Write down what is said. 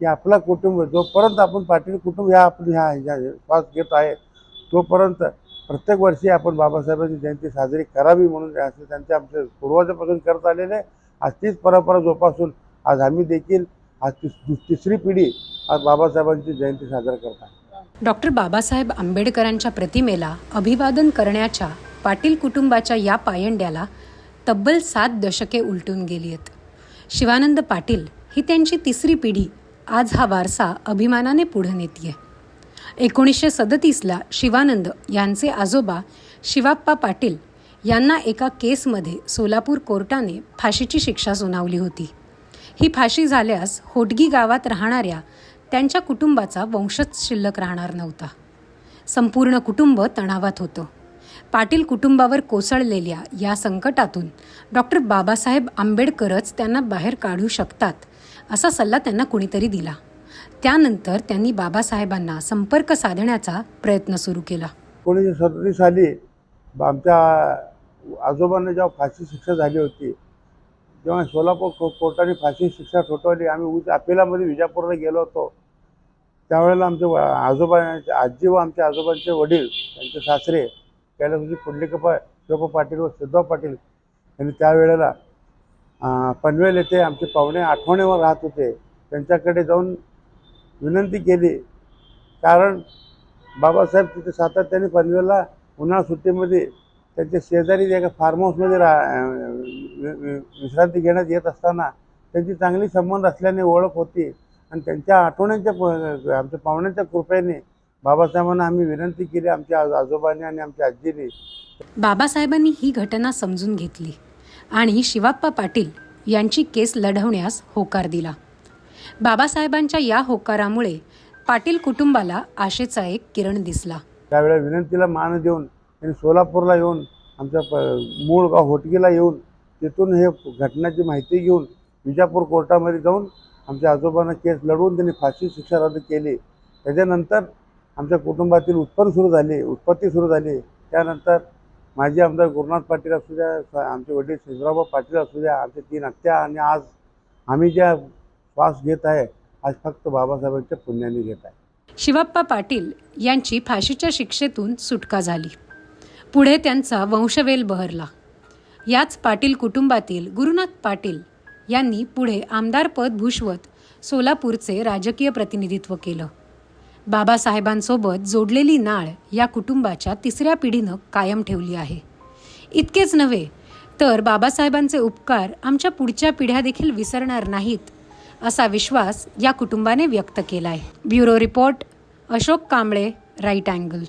की आपला कुटुंब जोपर्यंत आपण पाटील कुटुंब ह्या आपण ह्या ह्या श्वास घेत आहे तोपर्यंत प्रत्येक वर्षी आपण बाबासाहेबांची जयंती साजरी करावी म्हणून असे त्यांचे आमचे पूर्वजापासून करत आलेले आहे. आज तीच परंपरा जोपासून आज आम्ही देखील आज तिसरी पिढी आज बाबासाहेबांची जयंती साजरा करत आहे डॉक्टर बाबासाहेब आंबेडकरांच्या प्रतिमेला अभिवादन करण्याच्या पाटील कुटुंबाच्या या पायंड्याला तब्बल सात दशके उलटून गेली आहेत शिवानंद पाटील ही त्यांची तिसरी पिढी आज हा वारसा अभिमानाने पुढे नेतीये. एकोणीसशे सदतीसला शिवानंद यांचे आजोबा शिवाप्पा पाटील यांना एका केसमध्ये सोलापूर कोर्टाने फाशीची शिक्षा सुनावली होती. ही फाशी झाल्यास होटगी गावात राहणाऱ्या त्यांच्या कुटुंबाचा वंशच शिल्लक राहणार नव्हता. संपूर्ण कुटुंब तणावात होतं. पाटील कुटुंबावर कोसळलेल्या या संकटातून डॉक्टर बाबासाहेब आंबेडकरच त्यांना बाहेर काढू शकतात असा सल्ला त्यांना कुणीतरी दिला. त्यानंतर त्यांनी बाबासाहेबांना संपर्क साधण्याचा प्रयत्न सुरू केला. एकोणीसशे सदतीस साली बा- आमच्या आजोबांना जेव्हा फाशी शिक्षा झाली होती तेव्हा सोलापूर को कोर्टाने फाशी शिक्षा ठोठवली. आम्ही उज अपिलामध्ये विजापूरला गेलो होतो. त्यावेळेला आमचे आजोबांचे आजोबा आजी व आमच्या आजोबांचे वडील त्यांचे सासरे कैलासजी पुंडलिकप्पा शिवप्पा पाटील व सिद्धराव पाटील यांनी त्यावेळेला पनवेल येथे आमचे पाहुणे आठवणीवर राहत होते. त्यांच्याकडे जाऊन विनंती केली. कारण बाबासाहेब तिथे सातत्याने पनवेलला उन्हाळा सुट्टीमध्ये त्यांच्या शेजारी एका फार्म हाऊसमध्ये रा वि- वि- विश्रांती घेण्यात येत असताना त्यांची चांगली संबंध असल्याने ओळख होती. आणि त्यांच्या आठवण्यांच्या प- आमच्या पाहुण्यांच्या कृपेने बाबासाहेबांना आम्ही विनंती केली. आमच्या आजोबांनी आणि आमच्या आजीने. बाबासाहेबांनी ही घटना समजून घेतली. आणि शिवाप्पा पाटील यांची केस लढवण्यास होकार दिला. बाबासाहेबांच्या या होकारामुळे पाटील कुटुंबाला आशेचा एक किरण दिसला. त्यावेळेला विनंतीला मान देऊन त्यांनी सोलापूरला येऊन आमच्या प मूळ गाव होटगीला येऊन तिथून हे घटनाची माहिती घेऊन विजापूर कोर्टामध्ये जाऊन आमच्या आजोबांना केस लढवून त्यांनी फाशी शिक्षा रद्द केली. त्याच्यानंतर आमच्या कुटुंबातील उत्पन्न सुरू झाले उत्पत्ती सुरू झाली. त्यानंतर माजी आमदार गुरुनाथ पाटील असू द्या आमचे वडील शिवराव पाटील असू द्या आमचे तीन हत्या आणि आज आम्ही ज्या श्वास घेत आहे आज फक्त बाबासाहेबांच्या पुण्याने घेत आहे. शिवाप्पा पाटील यांची फाशीच्या शिक्षेतून सुटका झाली. पुढे त्यांचा वंशवेल बहरला. याच पाटील कुटुंबातील गुरुनाथ पाटील यांनी पुढे आमदारपद भूषवत सोलापूरचे राजकीय प्रतिनिधित्व केलं. बाबासाहेबांसोबत जोडलेली नाळ या कुटुंबाच्या तिसऱ्या पिढीनं कायम ठेवली आहे. इतकेच नव्हे तर बाबासाहेबांचे उपकार आमच्या पुढच्या पिढ्या देखील विसरणार नाहीत असा विश्वास या कुटुंबाने व्यक्त केला आहे bureau report Ashok Kamble right angle.